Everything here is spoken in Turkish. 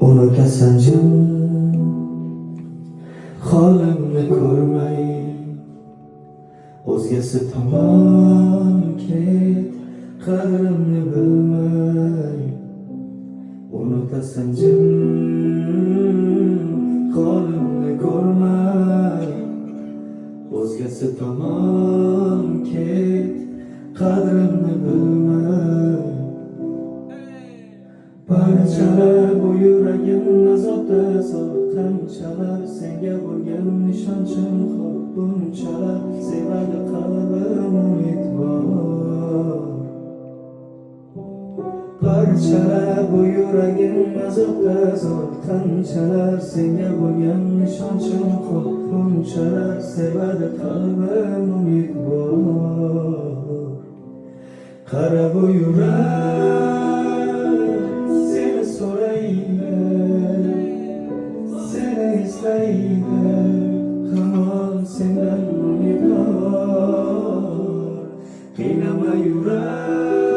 unutasan jim holimni ko'rmay o'zgasi tomon ket qadrimni bilmay unutasan jim holimni ko'rmay o'zgasi tomon ket qadrimni bilmay Parçalar bu yüreğim azapta zor Qanchalar senga bo'lgan ishonchim xo'p bunchalar Sevadi qalbim umid bor Parçalar bu yüreğim azapta zor Qanchalar senga bo'lgan ishonchim xo'p bunchalar Sevadi qalbim umid bor Qara bu yurak Come on, send a unicorn Kailamayura